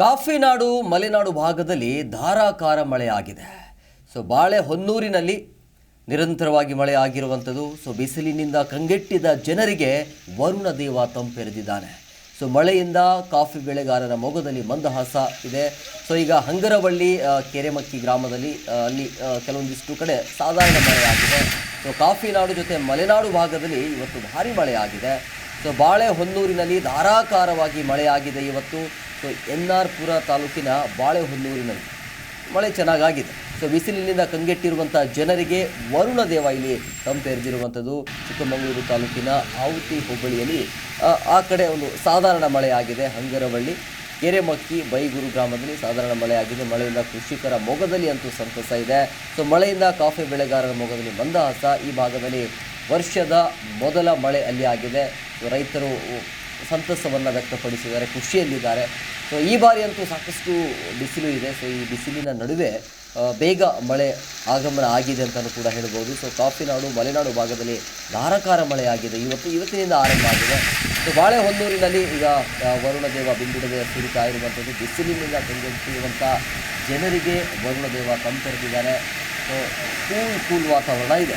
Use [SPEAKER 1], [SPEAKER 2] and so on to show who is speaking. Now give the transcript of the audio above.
[SPEAKER 1] ಕಾಫಿನಾಡು ಮಲೆನಾಡು ಭಾಗದಲ್ಲಿ ಧಾರಾಕಾರ ಮಳೆ ಆಗಿದೆ. ಸೊ ಬಾಳೆ ಹೊನ್ನೂರಿನಲ್ಲಿ ನಿರಂತರವಾಗಿ ಮಳೆ ಆಗಿರುವಂಥದ್ದು. ಸೊ ಬಿಸಿಲಿನಿಂದ ಕಂಗೆಟ್ಟಿದ ಜನರಿಗೆ ವರುಣ ದೇವ ತಂಪೆರೆದಿದ್ದಾನೆ. ಸೊ ಮಳೆಯಿಂದ ಕಾಫಿ ಬೆಳೆಗಾರರ ಮೊಗದಲ್ಲಿ ಮಂದಹಾಸ ಇದೆ. ಸೊ ಈಗ ಹಂಗರವಳ್ಳಿ ಕೆರೆಮಕ್ಕಿ ಗ್ರಾಮದಲ್ಲಿ ಅಲ್ಲಿ ಕೆಲವೊಂದಿಷ್ಟು ಕಡೆ ಸಾಧಾರಣ ಮಳೆ ಸೊ ಕಾಫಿನಾಡು ಜೊತೆ ಮಲೆನಾಡು ಭಾಗದಲ್ಲಿ ಇವತ್ತು ಭಾರಿ ಮಳೆ ಆಗಿದೆ. ಸೊ ಬಾಳೆ ಹೊನ್ನೂರಿನಲ್ಲಿ ಧಾರಾಕಾರವಾಗಿ ಮಳೆಯಾಗಿದೆ ಇವತ್ತು. ಸೊ ಎನ್ ಆರ್ ಪುರ ತಾಲೂಕಿನ ಬಾಳೆಹೊನ್ನೂರಿನಲ್ಲಿ. ಮಳೆ ಚೆನ್ನಾಗಾಗಿದೆ. ಸೊ ಬಿಸಿಲಿನಿಂದ ಕಂಗೆಟ್ಟಿರುವಂಥ ಜನರಿಗೆ ವರುಣ ದೇವ ಇಲ್ಲಿ ತಂಪೆರೆದಿರುವಂಥದ್ದು ಚಿಕ್ಕಮಗಳೂರು ತಾಲೂಕಿನ ಆವುತಿ ಹೋಬಳಿಯಲ್ಲಿ ಆ, ಕಡೆ ಒಂದು ಸಾಧಾರಣ ಮಳೆ ಆಗಿದೆ. ಹಂಗರವಳ್ಳಿ ಕೆರೆಮಕ್ಕಿ ಬೈಗೂರು ಗ್ರಾಮದಲ್ಲಿ ಸಾಧಾರಣ ಮಳೆ ಆಗಿದೆ. ಮಳೆಯಿಂದ ಕೃಷಿಕರ ಮೊಗದಲ್ಲಿ ಅಂತೂ ಸಂತಸ ಇದೆ. ಸೊ ಮಳೆಯಿಂದ ಕಾಫಿ ಬೆಳೆಗಾರರ ಮೊಗದಲ್ಲಿ ಮಂದಹಾಸ. ಈ ಭಾಗದಲ್ಲಿ ವರ್ಷದ ಮೊದಲ ಮಳೆ ಅಲ್ಲಿ ಆಗಿದೆ. ರೈತರು ಸಂತಸವನ್ನು ವ್ಯಕ್ತಪಡಿಸಿದ್ದಾರೆ, ಖುಷಿಯಲ್ಲಿದ್ದಾರೆ. ಸೊ ಈ ಬಾರಿ ಅಂತೂ ಸಾಕಷ್ಟು ಬಿಸಿಲು ಇದೆ. ಸೊ ಈ ಬಿಸಿಲಿನ ನಡುವೆ ಬೇಗ ಮಳೆ ಆಗಮನ ಆಗಿದೆ ಅಂತಲೂ ಕೂಡ ಹೇಳ್ಬೋದು. ಸೊ ಕಾಫಿನಾಡು, ಮಲೆನಾಡು ಭಾಗದಲ್ಲಿ ಧಾರಾಕಾರ ಮಳೆ ಆಗಿದೆ ಇವತ್ತು, ಇವತ್ತಿನಿಂದ ಆರಂಭ ಆಗಿದೆ. ಸೊ ಬಾಳೆಹೊನ್ನೂರಿನಲ್ಲಿ ಈಗ ವರುಣದೇವ ವರುಣ ದೇವ ಬಿಂಬಿಡದೆ ಸುರಿತಾ ಇರುವಂಥದ್ದು. ಬಿಸಿಲಿನಿಂದ ಕಂಗೆಟ್ಟಿರುವಂಥ ಜನರಿಗೆ ವರುಣದೇವ ತಂಪೆರೆದಿದ್ದಾರೆ ಸೊ ಕೂಲ್ ಕೂಲ್ ವಾತಾವರಣ ಇದೆ.